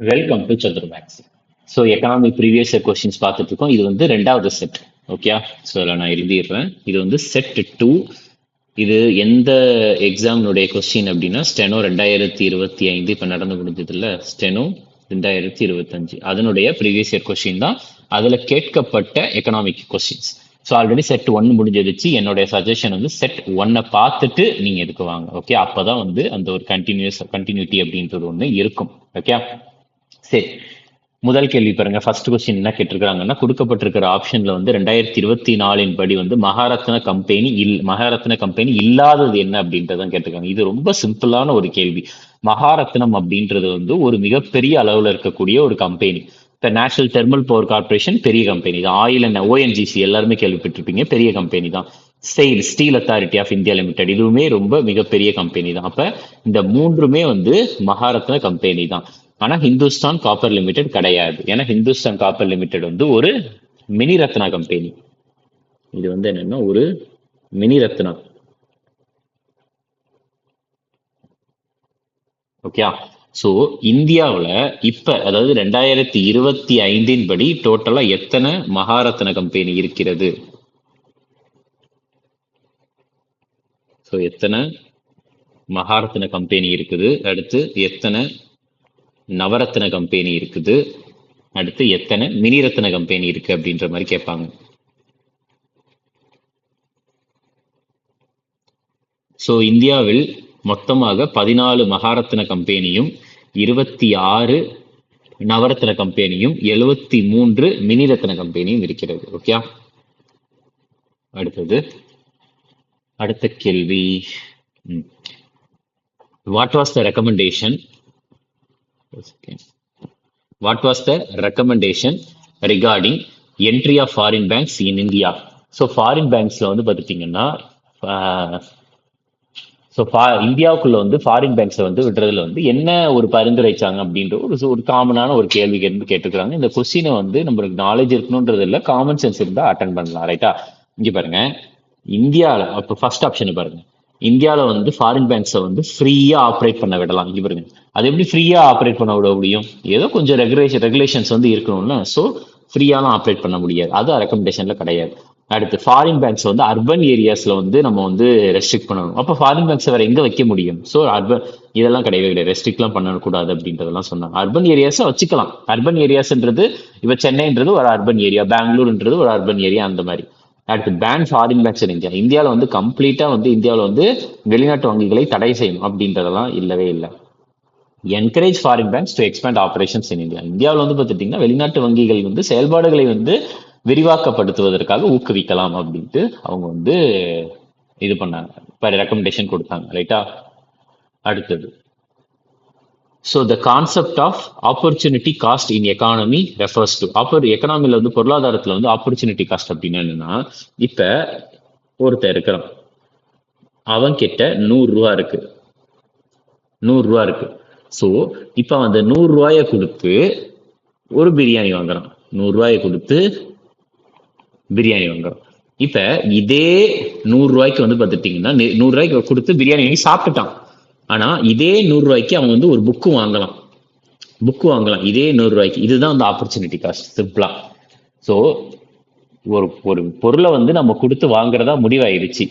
Welcome to Chandra Max so economic previous questions பார்த்துட்டு இருக்கோம் இது வந்து ரெண்டாவது செட் ஓகே ஸோ அதில் நான் எழுதிடுறேன். இது வந்து செட் டூ இது எந்த எக்ஸாமினுடைய கொஸ்டின் அப்படின்னா ஸ்டெனோ ரெண்டாயிரத்தி இருபத்தி ஐந்து இப்போ நடந்து முடிஞ்சதுல ஸ்டெனோ ரெண்டாயிரத்தி இருபத்தஞ்சு அதனுடைய ப்ரீவியஸ் இயர் கொஸ்டின் தான். அதில் கேட்கப்பட்ட economic questions so already set one முடிஞ்சிருச்சு என்னுடைய சஜஷன் வந்து செட் ஒன்னை பார்த்துட்டு நீங்கள் இதுக்கு வாங்க. ஓகே அப்போ தான் வந்து அந்த ஒரு கண்டினியூஸ் கண்டினியூட்டி அப்படின்றது ஒன்று இருக்கும். ஓகே சரி முதல் கேள்வி பாருங்க. ஃபர்ஸ்ட் கொஸ்டின் என்ன கேட்டிருக்காங்கன்னா கொடுக்கப்பட்டிருக்கிற ஆப்ஷன்ல வந்து ரெண்டாயிரத்தி இருபத்தி நாலின் படி வந்து மகாரத்ன கம்பெனி இல் மகாரத்ன கம்பெனி இல்லாதது என்ன அப்படின்றதான் கேட்டிருக்காங்க. இது ரொம்ப சிம்பிளான ஒரு கேள்வி. மகாரத்னம் அப்படின்றது வந்து ஒரு மிகப்பெரிய அளவுல இருக்கக்கூடிய ஒரு கம்பெனி இப்போ நேஷனல் தெர்மல் பவர் கார்பரேஷன் பெரிய கம்பெனி தான் ஆயில் அண்ட் ஓஎன்ஜிசி எல்லாருமே கேள்விப்பட்டிருப்பீங்க. பெரிய கம்பெனி தான். SAIL steel authority of India limited இதுவுமே ரொம்ப மிகப்பெரிய கம்பெனி தான். அப்ப இந்த மூன்றுமே வந்து மகாரத்ன கம்பெனி தான். ஆனா ஹிந்துஸ்தான் காப்பர் லிமிடெட் கிடையாது. ஏன்னா ஹிந்துஸ்தான் காப்பர் லிமிடெட் வந்து ஒரு மினி ரத்னா கம்பெனி இது வந்து என்னன்னா ஒரு மினி ரத்னா. ஓகே ஸோ இந்தியாவில் இப்போ அதாவது ரெண்டாயிரத்தி இருபத்தி ஐந்தின் படி டோட்டலாக எத்தனை மகாரத்ன கம்பெனி இருக்கிறது? ஸோ எத்தனை மகாரத்ன கம்பெனி இருக்குது? அடுத்து எத்தனை நவரத்ன கம்பெனி இருக்குது. அடுத்து எத்தனை? மினி ரத்ன கம்பெனி இருக்கு அப்படின்ற மாதிரி கேட்பாங்க. ஸோ இந்தியாவில் மொத்தமாக பதினாலு மகாரத்ன கம்பெனியும் இருபத்தி ஆறு நவரத்ன கம்பெனியும் எழுவத்தி மூன்று மினி ரத்ன கம்பெனியும் இருக்கிறது. ஓகே அடுத்தது. அடுத்த கேள்வி. What was the recommendation what was the recommendation regarding entry of foreign banks in India so foreign பேங்க்ஸில் வந்து பார்த்துட்டிங்கன்னா ஸோ ஃபா இந்தியாவுக்குள்ள வந்து ஃபாரின் பேங்க்ஸை வந்து விடுறதுல வந்து என்ன ஒரு பரிந்துரைச்சாங்க அப்படின்ற ஒரு ஒரு காமனான ஒரு கேள்வி கேட்டு கேட்டுக்கிறாங்க. இந்த கொஸ்டினை வந்து நம்மளுக்கு நாலேஜ் இருக்கணுன்றது இல்லை காமன் சென்ஸ் இருந்தால் அட்டன் பண்ணலாம் ரைட்டா இங்கே பாருங்க. இந்தியாவில் அப்போ ஃபர்ஸ்ட் ஆப்ஷன் பாருங்க. இந்தியாவில் வந்து ஃபாரின் பேங்க்ஸை வந்து ஃப்ரீயாக ஆப்ரேட் பண்ண விடலாம். இங்கே பாருங்க. அது எப்படி ஃப்ரீயாக ஆப்ரேட் பண்ண விட முடியும்? ஏதோ கொஞ்சம் ரெகுலேஷன் ரெகுலேஷன்ஸ் வந்து இருக்கணும்ல. ஸோ ஃப்ரீயாலாம் ஆப்ரேட் பண்ண முடியாது. அது ரெக்கமெண்டேஷனில் கிடையாது. அடுத்து ஃபாரின் பேங்க்ஸ் வந்து அர்பன் ஏரியாஸில் வந்து நம்ம வந்து ரெஸ்ட்ரிக்ட் பண்ணணும். அப்போ ஃபாரின் பேங்க்ஸ் வேறு எங்கே வைக்க முடியும்? ஸோ அர்பன் இதெல்லாம் கிடையவே கிடையாது. ரெஸ்ட்ரிக்ட்லாம் பண்ணக்கூடாது அப்படின்றதெல்லாம் சொன்னாங்க. அர்பன் ஏரியாஸை வச்சுக்கலாம். அர்பன் ஏரியாஸ்ன்றது இப்போ சென்னைன்றது ஒரு அர்பன் ஏரியா பெங்களூருன்றது ஒரு அர்பன் ஏரியா அந்த மாதிரி. அடுத்து ban foreign banks in India இந்தியாவில் வந்து கம்ப்ளீட்டாக வந்து இந்தியாவில் வந்து வெளிநாட்டு வங்கிகளை தடை செய்யணும் அப்படின்றதெல்லாம் இல்லவே இல்லை. Encourage foreign banks to expand operations in India இந்தியாவில் வந்து பார்த்துட்டிங்கன்னா வெளிநாட்டு வங்கிகள் வந்து செயல்பாடுகளை வந்து விரிவாக்கப்படுத்துவதற்காக ஊக்குவிக்கலாம் அப்படின்ட்டு அவங்க வந்து இது பண்ணாங்க. இப்போ ரெக்கமெண்டேஷன் கொடுத்தாங்க ரைட்டா அடுத்தது. So the concept of opportunity cost in economy refers to offer எக்கனாமியில் வந்து பொருளாதாரத்தில் வந்து ஆப்பர்ச்சுனிட்டி காஸ்ட் அப்படின்னு என்னன்னா இப்போ ஒருத்தர் இருக்கிறான். அவன் கிட்ட நூறுரூவா இருக்கு. நூறுரூவா இருக்குது ஸோ இப்போ அந்த நூறுரூவாயை கொடுத்து ஒரு பிரியாணி வாங்குறோம் நூறுரூவாயை கொடுத்து பிரியாணி வாங்குறோம் இப்போ இதே நூறுரூவாய்க்கு வந்து பார்த்துட்டிங்கன்னா நூறுரூவாய்க்கு கொடுத்து பிரியாணி வாங்கி சாப்பிட்டுட்டான். ஆனால் இதே நூறுரூவாய்க்கு அவன் வந்து ஒரு புக்கு வாங்கலாம். புக்கு வாங்கலாம். இதே நூறுரூவாய்க்கு இதுதான் வந்து ஆப்பர்ச்சுனிட்டி காஸ்ட் சிம்பிளாக ஸோ ஒரு ஒரு பொருளை வந்து நம்ம கொடுத்து வாங்குறதா முடிவாயிருச்சு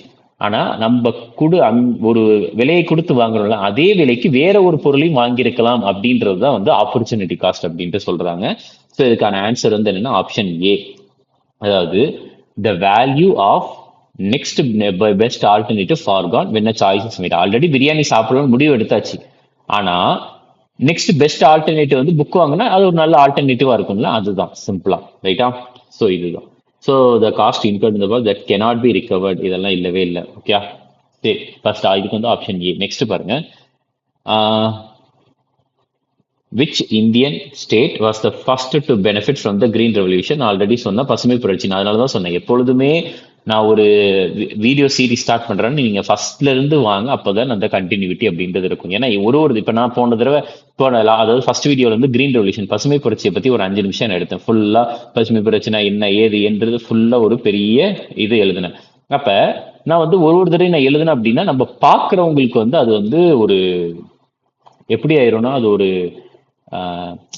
ஆனால் நம்ம கொடு அந் ஒரு விலையை கொடுத்து வாங்குறோம்ல அதே விலைக்கு வேற ஒரு பொருளையும் வாங்கியிருக்கலாம் அப்படின்றது தான் வந்து ஆப்பர்ச்சுனிட்டி காஸ்ட் அப்படின்ட்டு சொல்றாங்க. ஸோ இதுக்கான ஆன்சர் வந்து என்னன்னா ஆப்ஷன் ஏ அதாவது the value of next best alternative for Khan வென்ன choices meet already biryani சாப்பிடணும்னு முடிவு எடுத்தாச்சு. ஆனால் நெக்ஸ்ட் பெஸ்ட் ஆல்டர்னேட்டிவ் வந்து புக் வாங்கினா அது ஒரு நல்ல ஆல்டர்னேட்டிவாக இருக்கும்ல அதுதான். சிம்பிளா ரைட்டா ஸோ இதுதான். ஸோ த காஸ்ட் இன்கர்ட் இந்த தட் கெனாட் பி ரிகவர்ட் இதெல்லாம் இல்லவே இல்லை. ஓகே சரி ஃபர்ஸ்ட் இதுக்கு வந்து ஆப்ஷன் ஏ நெக்ஸ்ட் பாருங்க. Which Indian state was the first to benefit from the green revolution already சொன்ன பசுமை புரட்சி நான் அதனால தான் சொன்னேன். எப்பொழுதுமே நான் ஒரு வீடியோ சீரிஸ் ஸ்டார்ட் பண்றேன்னு நீங்க ஃபர்ஸ்ட்ல இருந்து வாங்க அப்போதான் அந்த கண்டினியூட்டி அப்படின்றது இருக்கும். ஏன்னா ஒரு ஒரு இப்போ நான் போன தடவை போன அதாவது ஃபர்ஸ்ட் வீடியோல வந்து கிரீன் ரெவல்யூஷன் பசுமை புரட்சியை பத்தி ஒரு அஞ்சு நிமிஷம் நான் எடுத்தேன். ஃபுல்லா பசுமை புரட்சினா என்ன ஏது என்றது ஃபுல்லா ஒரு பெரிய இது எழுதினேன். அப்ப நான் வந்து ஒரு ஒரு தடவை நான் எழுதுனேன் அப்படின்னா நம்ம பாக்குறவங்களுக்கு வந்து அது வந்து ஒரு எப்படி ஆயிரும்னா அது ஒரு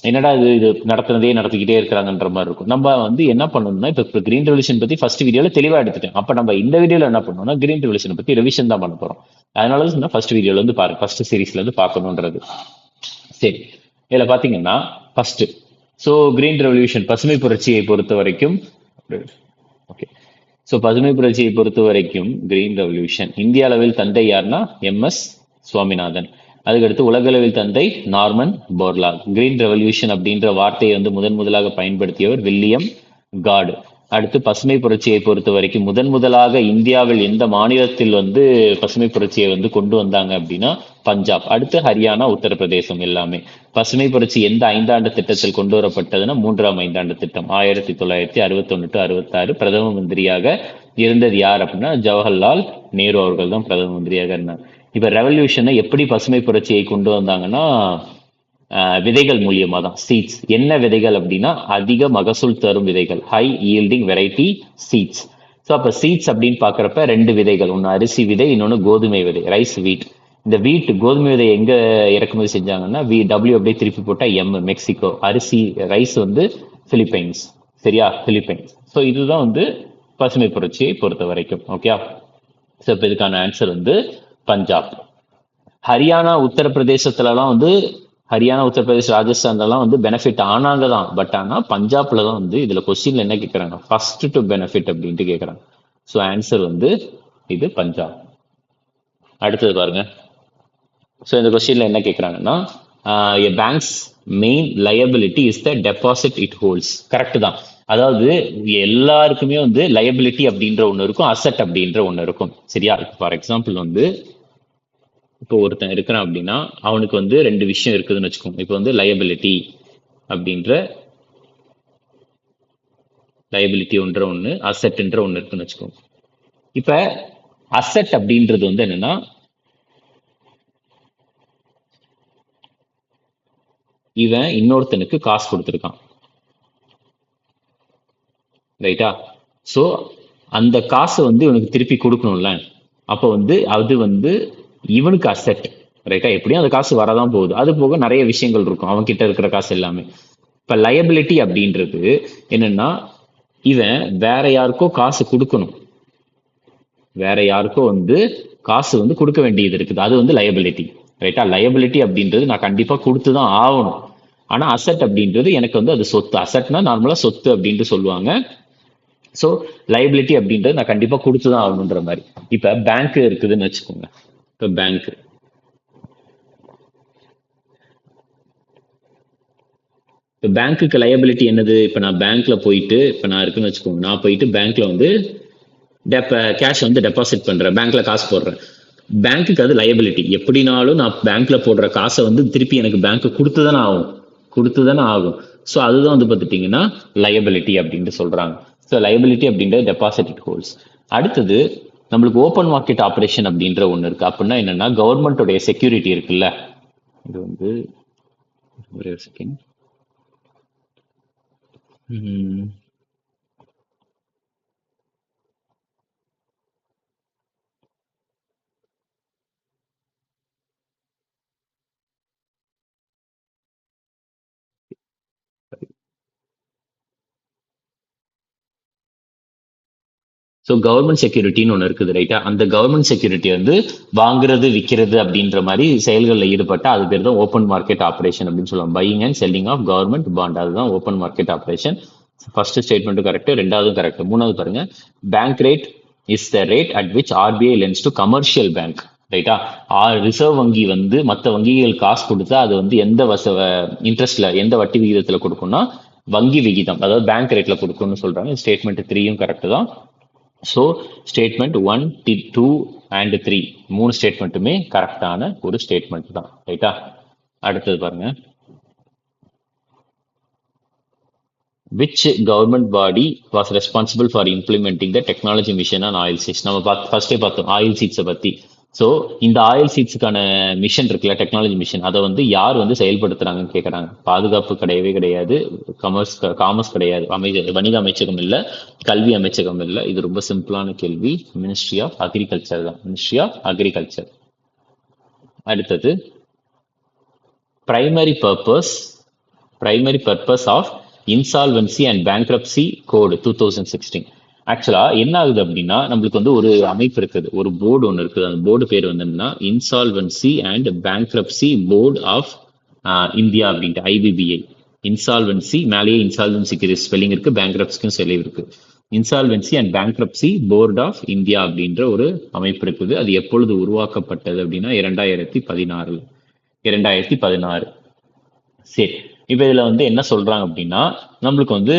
என்னடா இது இது நடத்துனதே நடத்திக்கிட்டே இருக்கிறாங்கன்ற மாதிரி இருக்கும். நம்ம வந்து என்ன பண்ணணும்னா இப்போ கிரீன் ரெவல்யூஷன் பத்தி ஃபர்ஸ்ட் வீடியோல தெளிவா எடுத்துட்டேன். அப்ப நம்ம இந்த வீடியோல என்ன பண்ணணும்னா கிரீன் ரெவல்யூஷன் பத்தி ரிவிஷன் தான் பண்ண போறோம். அதனால தான் சொன்னா ஃபர்ஸ்ட் வீடியோல இருந்து பாருங்க ஃபர்ஸ்ட் சீரீஸ்ல இருந்து பார்க்கணுன்றது சரி. இதுல பாத்தீங்கன்னா ஃபர்ஸ்ட் ஸோ கிரீன் ரெவல்யூஷன் பசுமை புரட்சியை பொறுத்த வரைக்கும் ஓகே ஸோ பசுமை புரட்சியை பொறுத்த வரைக்கும் கிரீன் ரெவல்யூஷன் இந்திய அளவில் தந்தை யாருன்னா எம் எஸ் சுவாமிநாதன். அதுக்கடுத்து உலகளவில் தந்தை நார்மன் போர்லாக். கிரீன் ரெவல்யூஷன் அப்படின்ற வார்த்தையை வந்து முதன் முதலாக பயன்படுத்தியவர் வில்லியம் காடு அடுத்து பசுமை புரட்சியை பொறுத்த வரைக்கும் முதன் முதலாக இந்தியாவில் எந்த மாநிலத்தில் வந்து பசுமை புரட்சியை வந்து கொண்டு வந்தாங்க அப்படின்னா பஞ்சாப். அடுத்து ஹரியானா உத்தரப்பிரதேசம் எல்லாமே. பசுமை புரட்சி எந்த ஐந்தாண்டு திட்டத்தில் கொண்டு வரப்பட்டதுன்னா மூன்றாம் ஐந்தாண்டு திட்டம். ஆயிரத்தி தொள்ளாயிரத்தி அறுபத்தொன்னு டு அறுபத்தாறு பிரதம மந்திரியாக இருந்தது யார் அப்படின்னா ஜவஹர்லால் நேரு அவர்கள் தான் பிரதம மந்திரியாக இருந்தார். இப்போ ரெவல்யூஷனை எப்படி பசுமை புரட்சியை கொண்டு வந்தாங்கன்னா விதைகள் மூலியமாக தான். சீட்ஸ் என்ன விதைகள் அப்படின்னா அதிக மகசூல் தரும் விதைகள். High yielding variety seeds so அப்போ சீட்ஸ் அப்படின்னு பார்க்குறப்ப ரெண்டு விதைகள். ஒன்று அரிசி விதை இன்னொன்று கோதுமை விதை ரைஸ் வீட் இந்த வீட் கோதுமை விதை எங்கே இறக்குமதி செஞ்சாங்கன்னா வி டபிள்யூ அப்படியே திருப்பி போட்டால் எம் மெக்சிகோ அரிசி ரைஸ் வந்து பிலிப்பைன்ஸ் சரியா? பிலிப்பைன்ஸ் ஸோ இதுதான் வந்து பசுமை புரட்சியை பொறுத்த வரைக்கும் ஓகே ஸோ இப்போ இதுக்கான ஆன்சர் வந்து பஞ்சாப். ஹரியானா உத்தரப்பிரதேசத்துலலாம் வந்து ஹரியானா உத்தரப்பிரதேஷ் ராஜஸ்தான்லலாம் வந்து பெனிஃபிட் ஆனாங்க தான் பட் ஆனால் பஞ்சாப்ல தான் வந்து இதில் கொஸ்டின்ல என்ன கேட்குறாங்க ஃபர்ஸ்ட் டு பெனிஃபிட் அப்படின்ட்டு கேட்குறாங்க ஸோ ஆன்சர் வந்து இது பஞ்சாப். அடுத்தது பாருங்க. ஸோ இந்த கொஸ்டின்ல என்ன கேட்குறாங்கன்னா a banks main liability is the deposit it holds correct தான். அதாவது எல்லாருக்குமே வந்து லயபிலிட்டி அப்படின்ற ஒன்று இருக்கும் அசட் அப்படின்ற ஒன்று இருக்கும். சரியா? ஃபார் எக்ஸாம்பிள் வந்து இப்போ ஒருத்தன் இருக்கிறான் அப்படின்னா அவனுக்கு வந்து ரெண்டு விஷயம் இருக்குதுன்னு வச்சுக்கோங்க. இப்போ வந்து லயபிலிட்டி அப்படின்ற லயபிலிட்டி ஒன்ற ஒன்று அசெட்ன்ற ஒன்று இருக்குன்னு வச்சுக்கோங்க. இப்போ அசட் அப்படின்றது வந்து என்னன்னா இவன் இன்னொருத்தனுக்கு காசு கொடுத்துருக்கான். ரைட்டா ஸோ அந்த காசை வந்து இவனுக்கு திருப்பி கொடுக்கணும்ல. அப்போ வந்து அது வந்து இவனுக்கு அசெட் ரைட்டா எப்படியும் அந்த காசு வரதான் போகுது. அது போக நிறைய விஷயங்கள் இருக்கும். அவன் கிட்ட இருக்கிற காசு எல்லாமே. இப்ப லயபிலிட்டி அப்படின்றது என்னன்னா இவன் வேற யாருக்கோ காசு கொடுக்கணும். வேற யாருக்கோ வந்து காசு வந்து கொடுக்க வேண்டியது இருக்குது. அது வந்து லயபிலிட்டி ரைட்டா லயபிலிட்டி அப்படின்றது நான் கண்டிப்பா கொடுத்து தான் ஆகணும். ஆனா அசெட் அப்படின்றது எனக்கு வந்து அது சொத்து. அசெட்னா நார்மலா சொத்து அப்படின்ட்டு சொல்லுவாங்க. ஸோ லைபிலிட்டி அப்படின்றது நான் கண்டிப்பா கொடுத்து தான் ஆகணுன்ற மாதிரி. இப்ப பேங்க் இருக்குதுன்னு வச்சுக்கோங்க. இப்போ பேங்க் இப்போ பேங்க்குக்கு லயபிலிட்டி என்னது? இப்போ நான் பேங்க்ல போயிட்டு இப்போ நான் இருக்குன்னு வச்சுக்கோங்க நான் போயிட்டு பேங்க்ல வந்து டெப்ப கேஷ் வந்து டெபாசிட் பண்றேன். பேங்க்ல காசு போடுறேன். பேங்க்குக்கு அது லயபிலிட்டி எப்படினாலும் நான் பேங்க்ல போடுற காசை வந்து திருப்பி எனக்கு பேங்க்கு கொடுத்து தானே ஆகும். கொடுத்து தானே ஆகும். ஸோ அதுதான் வந்து பார்த்துட்டிங்கன்னா லயபிலிட்டி அப்படின்ட்டு சொல்றாங்க. ஸோ லயபிலிட்டி அப்படின்றது டெபாசிட் இட் ஹோல்ஸ் அடுத்தது நம்மளுக்கு ஓப்பன் மார்க்கெட் ஆப்ரேஷன் அப்படின்ற ஒன்று இருக்குது அப்படின்னா என்னென்னா கவர்மெண்ட்டோடைய செக்யூரிட்டி இருக்குல்ல? இது வந்து ஒரே ஒரு செகண்ட் ஸோ கவர்மெண்ட் செக்யூரிட்டின்னு ஒன்று இருக்குது ரைட்டா அந்த கவர்மெண்ட் செக்யூரிட்டி வந்து வாங்குறது விற்கிறது அப்படின்ற மாதிரி செயல்களில் ஈடுபட்டா அது பேர் தான் ஓப்பன் மார்க்கெட் ஆப்ரேஷன் அப்படின்னு சொல்லுவாங்க. Buying and selling of government bond அதுதான் ஓப்பன் மார்க்கெட் ஆப்ரேஷன் ஃபர்ஸ்ட் ஸ்டேட்மெண்ட்டும் கரெக்ட் ரெண்டாவதும் கரெக்ட் மூணாவது பாருங்க. Bank rate is the rate at which RBI lends to commercial bank ரைட்டா ரிசர்வ் வங்கி வந்து மற்ற வங்கிகள் காசு கொடுத்தா அது வந்து எந்த வச இன்ட்ரெஸ்ட்ல எந்த வட்டி விகிதத்தில் கொடுக்கும்னா வங்கி விகிதம் அதாவது பேங்க் ரேட்ல கொடுக்கணும்னு சொல்றாங்க. ஸ்டேட்மெண்ட் த்ரீயும் கரெக்ட் தான். ஸோ ஸ்டேட்மெண்ட் ஒன் டி டூ அண்ட் த்ரீ மூணு ஸ்டேட்மெண்ட்டுமே கரெக்டான ஒரு ஸ்டேட்மெண்ட் தான். ரைட்டா அடுத்தது பாருங்க. Which government body was responsible for implementing the technology mission on oil seeds நம்ம பார்த்து ஃபர்ஸ்டே பார்த்தோம் ஆயில் சீட்ஸை பற்றி ஸோ இந்த ஆயில் சீட்ஸுக்கான மிஷன் இருக்குல்ல டெக்னாலஜி மிஷன் அதை வந்து யார் வந்து செயல்படுத்துறாங்கன்னு கேட்குறாங்க பாதுகாப்பு கிடையவே கிடையாது கமர்ஸ் காமர்ஸ் கிடையாது. அமைச்ச வணிக அமைச்சகம் இல்லை கல்வி அமைச்சகம் இல்லை. இது ரொம்ப சிம்பிளான கேள்வி. மினிஸ்ட்ரி ஆஃப் அக்ரிகல்ச்சர் தான். மினிஸ்ட்ரி ஆஃப் அக்ரிகல்ச்சர் அடுத்தது primary purpose primary purpose of insolvency and bankruptcy code two thousand sixteen ஆக்சுவலா என்ன ஆகுது அப்படின்னா நம்மளுக்கு வந்து ஒரு அமைப்பு இருக்குது. ஒரு போர்டு ஒன்று இருக்குது. அந்த போர்டு பேர் வந்து என்னன்னா insolvency and bankruptcy board of India அப்படின்ட்டு ஐபிபிஐ இன்சால்வன்சி மேலேயே இன்சால்வன்சிக்கு ஸ்பெல்லிங் இருக்கு பேங்க்ரப்சிக்கும் ஸ்பெல்லிங் இருக்கு. Insolvency and bankruptcy board of India அப்படின்ற ஒரு அமைப்பு இருக்குது. அது எப்பொழுது உருவாக்கப்பட்டது அப்படின்னா இரண்டாயிரத்தி பதினாறுல. இரண்டாயிரத்தி பதினாறு. சரி. இப்போ இதில் வந்து என்ன சொல்கிறாங்க அப்படின்னா நம்மளுக்கு வந்து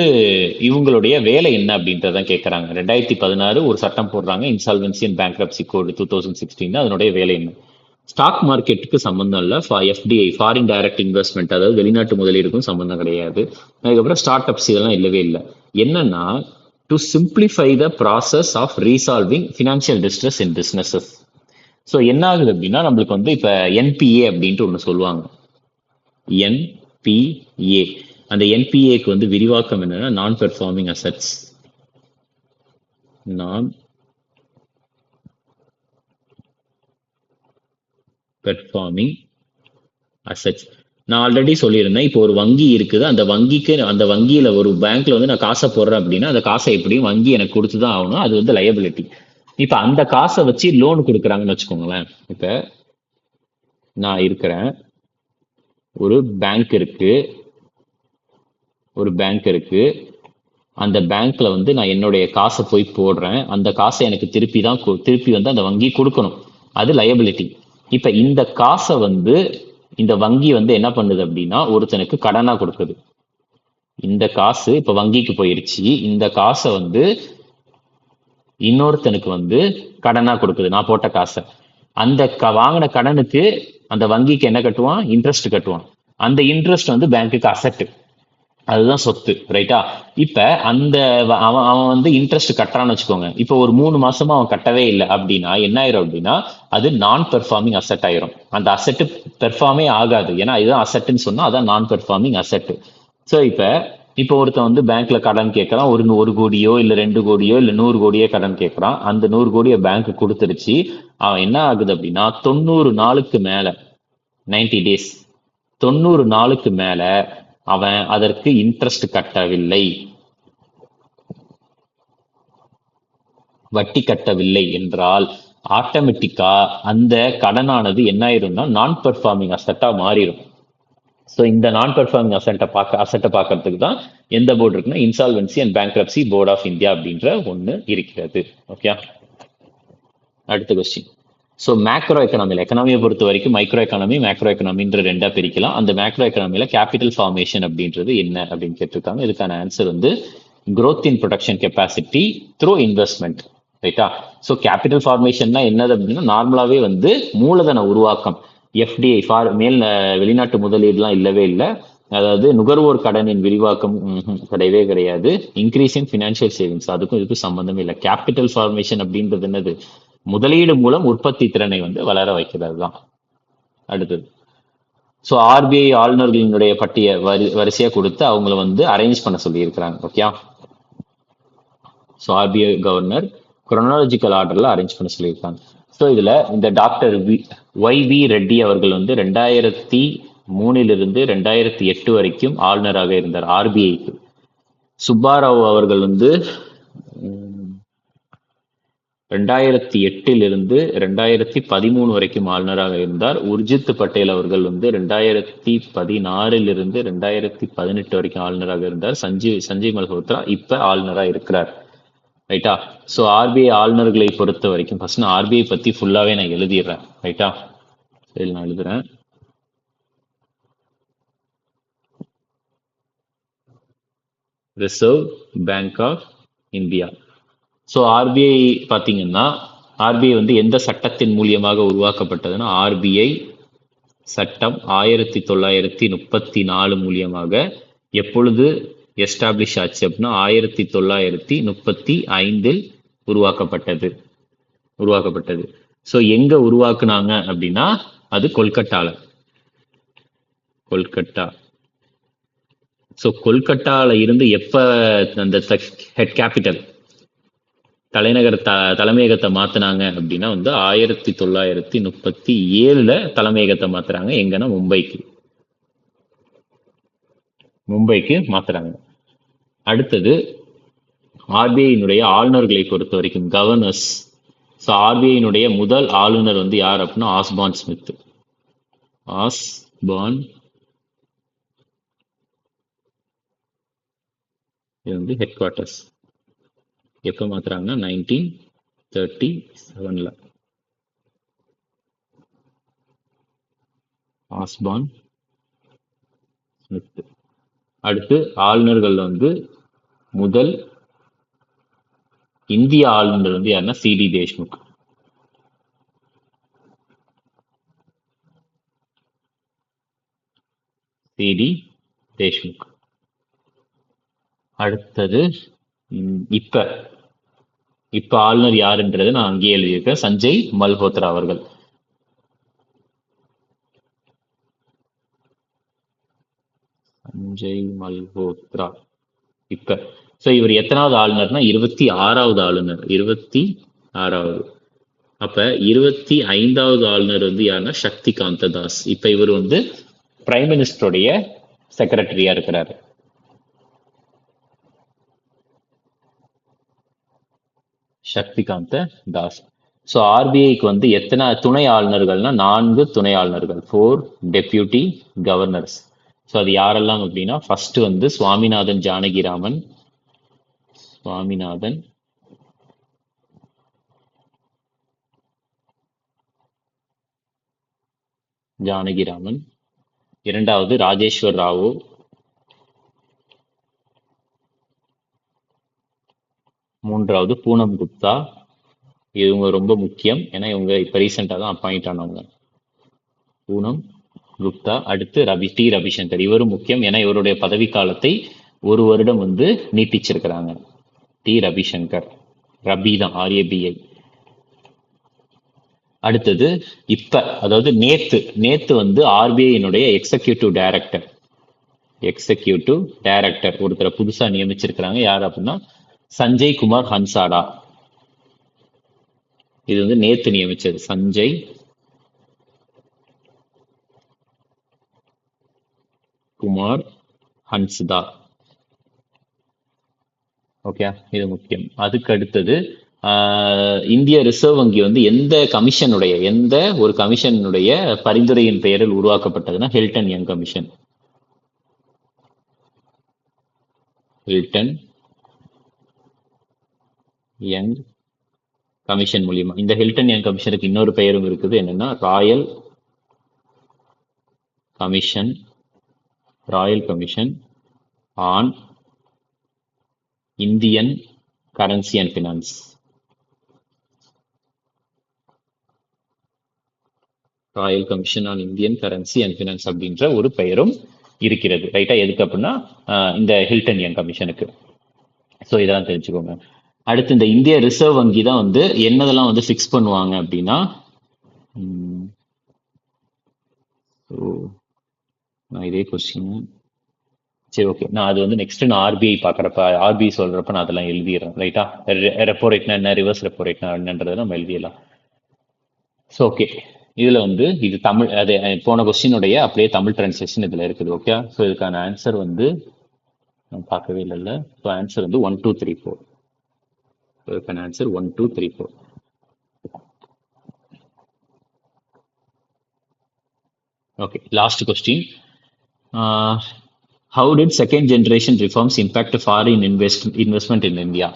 இவங்களுடைய வேலை என்ன அப்படின்றதான் கேட்கறாங்க ரெண்டாயிரத்தி பதினாறு ஒரு சட்டம் போடுறாங்க. Insolvency and bankruptcy code two thousand sixteen அதனுடைய வேலை என்ன. ஸ்டாக் மார்க்கெட்டுக்கு சம்பந்தம் இல்லை. எஃப்டிஐ ஃபாரின் டைரக்ட் இன்வெஸ்ட்மெண்ட் அதாவது வெளிநாட்டு முதலீடுக்கும் சம்பந்தம் கிடையாது. அதுக்கப்புறம் ஸ்டார்ட் அப்ஸ் இதெல்லாம் இல்லவே இல்லை. என்னன்னா to simplify the process of resolving financial distress in businesses so என்ன ஆகுது அப்படின்னா நம்மளுக்கு வந்து இப்போ என்பிஏ அப்படின்ட்டு ஒன்று சொல்லுவாங்க. என்பிஏ அந்த என்பிஏக்கு வந்து விரிவாக்கம் என்னன்னா non performing assets non performing assets நான் ஆல்ரெடி சொல்லியிருந்தேன் இப்போ ஒரு வங்கி இருக்குது அந்த வங்கிக்கு அந்த வங்கியில ஒரு பேங்க்ல வந்து நான் காசை போடுறேன் அப்படின்னா அந்த காசை எப்படியும் வங்கி எனக்கு கொடுத்து தான் ஆகணும் அது வந்து லயபிலிட்டி இப்போ அந்த காசை வச்சு லோன் கொடுக்குறாங்கன்னு வச்சுக்கோங்களேன். இப்போ நான் இருக்கிறேன் ஒரு பேங்க் இருக்குது ஒரு பேங்க் இருக்கு. அந்த பேங்க்ல வந்து நான் என்னுடைய காசை போய் போடுறேன். அந்த காசை எனக்கு திருப்பி தான் கு- திருப்பி வந்து அந்த வங்கி கொடுக்கணும். அது லயபிலிட்டி இப்ப இந்த காசை வந்து இந்த வங்கி வந்து என்ன பண்ணுது அப்படின்னா ஒருத்தனுக்கு கடனா கொடுக்குது. இந்த காசு இப்ப வங்கிக்கு போயிருச்சு. இந்த காசை வந்து இன்னொருத்தனுக்கு வந்து கடனா கொடுக்குது. நான் போட்ட காசை. அந்த க வாங்கின கடனுக்கு அந்த வங்கிக்கு என்ன கட்டுவான்? இன்ட்ரெஸ்ட் கட்டுவான். அந்த இன்ட்ரெஸ்ட் வந்து பேங்க்குக்கு அசட்டு அதுதான் சொத்து ரைட்டா இப்ப அந்த அவன் அவன் வந்து இன்ட்ரெஸ்ட் கட்டுறான்னு வச்சுக்கோங்க. இப்போ ஒரு மூணு மாசமா அவன் கட்டவே இல்லை அப்படின்னா என்ன ஆயிரும் அப்படின்னா அது நான் பெர்ஃபார்மிங் அசெட் ஆயிரும். அந்த அசெட் பெர்ஃபார்மே ஆகாது. ஏன்னா இதுதான் அசெட்னு சொன்னா அதான் நான் பெர்ஃபார்மிங் அசெட் ஸோ இப்ப இப்போ ஒருத்தன் வந்து பேங்க்ல கடன் கேட்கறான் ஒரு ஒரு கோடியோ இல்ல ரெண்டு கோடியோ இல்ல நூறு கோடியோ கடன் கேட்கறான் அந்த நூறு கோடியை பேங்க் கொடுத்துருச்சு. அவன் என்ன ஆகுது அப்படின்னா தொண்ணூறு நாளுக்கு மேல 90 டேஸ் தொண்ணூறு நாளுக்கு மேல அவன் அதற்கு இன்ட்ரெஸ்ட் கட்டவில்லை. வட்டி கட்டவில்லை என்றால் ஆட்டோமேட்டிக்கா அந்த கடனானது என்ன ஆயிரும்னா நான் பெர்ஃபார்மிங் அசட்டா மாறிடும் ஸோ இந்த நான் பெர்ஃபார்மிங் அசட்டை பார்க்க அசட்டை பார்க்கறதுக்கு தான் எந்த போர்டு இருக்குன்னா insolvency and bankruptcy board of India அப்படின்ற ஒன்று இருக்கிறது. ஓகே அடுத்த கொஸ்டின் ஸோ மேக்ரோ எக்கனாமியில் எக்கனாமியை பொறுத்த வரைக்கும் மைக்ரோ எக்கனாமி மேக்ரோ எக்கனாமின்ற ரெண்டாக பிரிக்கலாம். அந்த மேக்ரோ எக்கனாமியில் கேபிட்டல் ஃபார்மேஷன் அப்படின்றது என்ன அப்படின்னு கேட்டிருக்காங்க. இதுக்கான ஆன்சர் வந்து growth in production capacity through investment ரைட்டா ஸோ கேபிட்டல் ஃபார்மேஷன்னா என்னது அப்படின்னா நார்மலாகவே வந்து மூலதன உருவாக்கம். எஃப்டிஐ ஃபார் மேல் வெளிநாட்டு முதலீடுலாம் இல்லவே இல்லை. அதாவது நுகர்வோர் கடனின் விரிவாக்கம் கிடையவே கிடையாது. இன்க்ரீஸ் இன் ஃபினான்ஷியல் சேவிங்ஸ் அதுக்கும் இதுக்கும் சம்பந்தமே இல்லை. கேபிட்டல் ஃபார்மேஷன் அப்படின்றது என்னது? முதலீடு மூலம் உற்பத்தி திறனை வந்து வளர வைக்கிறது தான் அடுத்தது ஸோ ஆர்பிஐ ஆளுநர்களினுடைய பட்டிய வரி வரிசையாக கொடுத்து அவங்கள வந்து அரேஞ்ச் பண்ண சொல்லியிருக்கிறாங்க okay so RBI governor chronological ஆர்டரில் அரேஞ்ச் பண்ண சொல்லியிருக்காங்க. ஸோ இதில் இந்த doctor V Y V Reddy அவர்கள் வந்து ரெண்டாயிரத்தி மூணிலிருந்து ரெண்டாயிரத்தி எட்டு வரைக்கும் ஆளுநராக இருந்தார் ஆர்பிஐக்கு சுப்பாராவ் அவர்கள் வந்து ரெண்டாயிரத்தி எட்டில் இருந்து ரெண்டாயிரத்தி பதிமூணு வரைக்கும் ஆளுநராக இருந்தார். உர்ஜித் பட்டேல் அவர்கள் வந்து ரெண்டாயிரத்தி பதினாறில் இருந்து ரெண்டாயிரத்தி பதினெட்டு வரைக்கும் ஆளுநராக இருந்தார். சஞ்சீவ் சஞ்சீவ் மல்ஹோத்ரா இப்ப ஆளுநராக இருக்கிறார். ரைட்டா? ஸோ ஆர்பிஐ ஆளுநர்களை பொறுத்த வரைக்கும் ஃபர்ஸ்ட் நான் ஆர்பிஐ பத்தி ஃபுல்லாவே நான் எழுதிடுறேன். ரைட்டா? சரி நான் எழுதுறேன். Reserve bank of India so RBI பார்த்தீங்கன்னா ஆர்பிஐ வந்து எந்த சட்டத்தின் மூலியமாக உருவாக்கப்பட்டதுன்னா ஆர்பிஐ சட்டம் ஆயிரத்தி தொள்ளாயிரத்தி முப்பத்தி நாலு மூலியமாக எப்பொழுது எஸ்டாப்ளிஷ் ஆச்சு அப்படின்னா ஆயிரத்தி தொள்ளாயிரத்தி முப்பத்தி ஐந்தில் உருவாக்கப்பட்டது. உருவாக்கப்பட்டது. ஸோ எங்கே உருவாக்குனாங்க அப்படின்னா அது கொல்கட்டாவில் கொல்கட்டா. ஸோ கொல்கட்டாவில் இருந்து எப்போ அந்த ஹெட் கேபிட்டல் தலைநகர் த தலைமையகத்தை மாத்தினாங்க அப்படின்னா வந்து ஆயிரத்தி தொள்ளாயிரத்தி முப்பத்தி ஏழுல தலைமையகத்தை மாத்துறாங்க. எங்கன்னா மும்பைக்கு. மும்பைக்கு மாத்துறாங்க. அடுத்தது ஆர்பிஐனுடைய ஆளுநர்களை பொறுத்த வரைக்கும் கவர்னர்ஸ் ஸோ ஆர்பிஐனுடைய முதல் ஆளுநர் வந்து யார் அப்படின்னா ஆஸ்பான் ஸ்மித். ஆஸ்பான் இது வந்து ஹெட் குவார்ட்டர்ஸ் எப்போ மாத்துறாங்கன்னா நைன்டீன் தேர்ட்டி செவனில் ஆஸ்பான் ஸ்மித் அடுத்து ஆளுநர்கள் வந்து முதல் இந்திய ஆளுநர் வந்து யாருன்னா சிடி தேஷ்முக். சிடி தேஷ்முக். அடுத்தது இப்ப இப்ப ஆளுநர் யாருன்றதை நான் அங்கேயே எழுதியிருக்கேன். சஞ்சய் மல்ஹோத்ரா அவர்கள். சஞ்சய் மல்ஹோத்ரா. இப்ப சோ இவர் எத்தனாவது ஆளுநர்னா இருபத்தி ஆறாவது ஆளுநர். இருபத்தி ஆறாவது. அப்ப இருபத்தி ஐந்தாவது ஆளுநர் வந்து யாருன்னா சக்தி காந்த தாஸ். இப்ப இவர் வந்து பிரைம் மினிஸ்டருடைய செக்ரட்டரியா இருக்கிறாரு. சக்திகாந்த தாஸ். ஸோ ஆர்பிஐக்கு வந்து எத்தனை துணை ஆளுநர்கள்னா நான்கு துணை ஆளுநர்கள். ஃபோர் டெப்யூட்டி கவர்னர்ஸ் ஸோ அது யாரெல்லாம் அப்படின்னா ஃபர்ஸ்ட் வந்து சுவாமிநாதன் ஜானகிராமன் சுவாமிநாதன். ஜானகிராமன் இரண்டாவது ராஜேஸ்வர் ராவோ. மூன்றாவது பூனம் குப்தா. இவங்க ரொம்ப முக்கியம். ஏன்னா இவங்க இப்போ ரீசெண்டாக தான் அப்பாயிண்ட் ஆனவங்க. பூனம் குப்தா அடுத்து ரவி டி. ரவிசங்கர். இவரும் முக்கியம். ஏன்னா இவருடைய பதவி காலத்தை ஒரு வருடம் வந்து நீட்டிச்சிருக்கிறாங்க. டி. ரவிசங்கர். ரபி தான் ஆர்ஏபிஐ அடுத்தது இப்ப அதாவது நேத்து நேத்து வந்து ஆர்பிஐனுடைய எக்ஸிக்யூட்டிவ் டைரக்டர் எக்ஸிக்யூட்டிவ் டைரக்டர் ஒருத்தரை புதுசா நியமிச்சிருக்கிறாங்க. யார் அப்படின்னா சஞ்சய் குமார் ஹன்சாடா. இது வந்து நேத்து நியமிச்சது. சஞ்சய். குமார் ஹன்ஸ்தா ஓகே இது முக்கியம். அதுக்கு அடுத்தது இந்திய ரிசர்வ் வங்கி வந்து எந்த கமிஷனுடைய எந்த ஒரு கமிஷனுடைய பரிந்துரையின் பெயரில் உருவாக்கப்பட்டதுன்னா Hilton Young commission Hilton Young commission மூலியமா. இந்த ஹில்டன் யங் கமிஷனுக்கு இன்னொரு பெயரும் இருக்குது. என்னன்னா royal commission royal commission on Indian currency and finance royal commission on Indian currency and finance அப்படின்ற ஒரு பெயரும் இருக்கிறது. ரைட்டா எதுக்கு அப்படின்னா இந்த ஹில்டன் யங் கமிஷனுக்கு ஸோ இதெல்லாம் தெரிஞ்சுக்கோங்க. அடுத்து இந்த இந்திய ரிசர்வ் வங்கி தான் வந்து என்னதெல்லாம் வந்து ஃபிக்ஸ் பண்ணுவாங்க அப்படின்னா நான் இதே கொஸ்டின் சரி ஓகே நான் அது வந்து நெக்ஸ்ட் நான் ஆர்பிஐ பார்க்குறப்ப ஆர்பிஐ சொல்றப்ப நான் அதெல்லாம் எழுதிடுறேன் ரைட்டா ரெப்போ ரேட்னா என்ன ரிவர்ஸ் ரெப்போ ரேட்னா என்னன்றதை நம்ம எழுதிடலாம். ஸோ ஓகே இதில் வந்து இது தமிழ் அது போன கொஸ்டினுடைய அப்படியே தமிழ் டிரான்ஸ்லேஷன் இதில் இருக்குது ஓகே ஸோ இதுக்கான ஆன்சர் வந்து நான் பார்க்கவே இல்லைல்ல. ஸோ ஆன்சர் வந்து ஒன் டூ த்ரீ ஃபோர் இதுக்கான answer one two three four okay last question how did second generation reforms impact foreign invest investment in India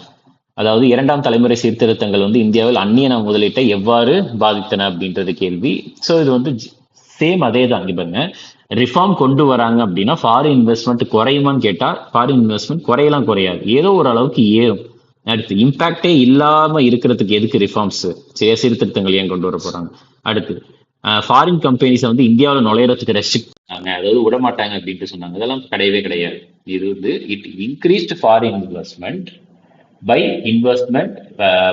அதாவது இரண்டாம் தலைமுறை சீர்திருத்தங்கள் வந்து இந்தியாவில் அந்நியன முதலீட்டை எவ்வாறு பாதித்தன அப்படின்றது கேள்வி. ஸோ இது வந்து சேம் அதே தான். இங்க பாருங்க ரிஃபார்ம் கொண்டு வராங்க அப்படின்னா ஃபாரின் இன்வெஸ்ட்மெண்ட் குறையுமான்னு கேட்டால் ஃபாரின் இன்வெஸ்ட்மெண்ட் குறையலாம் குறையாது. ஏதோ ஒரு அளவுக்கு ஏறும். அடுத்து இம்பாக்டே இல்லாம இருக்கிறதுக்கு எதுக்கு ரிஃபார்ம்ஸ் சீர்திருத்தங்கள் ஏன் கொண்டு வர போறாங்க? அடுத்து ஃபாரின் கம்பெனிஸை வந்து இந்தியாவில் நுழையிறதுக்கு ரெஸ்ட்ரிக்ட் பண்ணாங்க. அதாவது விட மாட்டாங்க அப்படின்ட்டு சொன்னாங்க. இதெல்லாம் கிடையவே கிடையாது. இது வந்து it increased foreign investment by investment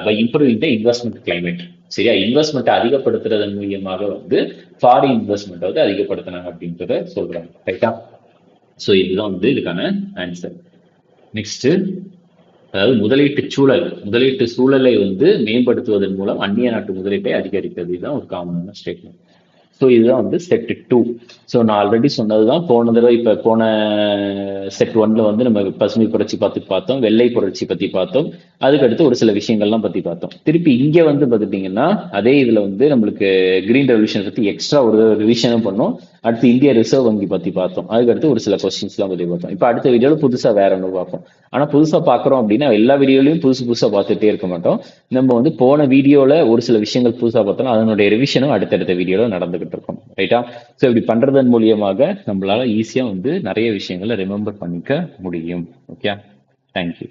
by improving the investment climate சரியா? இன்வெஸ்ட்மெண்ட் அதிகப்படுத்துறதன் மூலியமாக வந்து ஃபாரின் இன்வெஸ்ட்மெண்ட் வந்து அதிகப்படுத்தினாங்க அப்படின்றத சொல்றாங்க. ரைட்டா ஸோ இதுதான் வந்து இதுக்கான ஆன்சர் நெக்ஸ்ட் அதாவது முதலீட்டு சூழல் முதலீட்டு சூழலை வந்து மேம்படுத்துவதன் மூலம் அந்நிய நாட்டு முதலீட்டை அதிகரிப்பது இதுதான் ஒரு காமனான ஸ்டேட்மெண்ட் ஸோ இதுதான் வந்து செட் டூ ஸோ நான் ஆல்ரெடி சொன்னதுதான் போன தடவை இப்போ போன செட் ஒன்ல வந்து நம்ம பசுமை புரட்சி பார்த்து பார்த்தோம் வெள்ளை புரட்சி பத்தி பார்த்தோம். அதுக்கடுத்து ஒரு சில விஷயங்கள்லாம் பத்தி பார்த்தோம். திருப்பி இங்க வந்து பார்த்துட்டீங்கன்னா அதே இதுல வந்து நம்மளுக்கு கிரீன் ரெவல்யூஷன் பத்தி எக்ஸ்ட்ரா ஒரு ரிவிஷனும் பண்ணோம். அடுத்து இந்திய ரிசர்வ் வங்கி பத்தி பார்த்தோம். அதுக்கடுத்து ஒரு சில கொஸ்டின்ஸ்லாம் பத்தி பார்த்தோம். இப்போ அடுத்த வீடியோல புதுசா வேற ஒன்று பார்ப்போம். ஆனா புதுசா பார்க்குறோம் அப்படின்னா எல்லா வீடியோலையும் புதுசு புதுசா பார்த்துட்டே இருக்க மாட்டோம். நம்ம வந்து போன வீடியோல ஒரு சில விஷயங்கள் புதுசா பார்த்தோம் அதனுடைய ரிவிஷனும் அடுத்தடுத்த வீடியோல நடந்துகிட்டு இருக்கும். ரைட்டா ஸோ இப்படி பண்றதன் மூலியமாக நம்மளால ஈஸியா வந்து நிறைய விஷயங்களை ரிமெம்பர் பண்ணிக்க முடியும். Okay thank you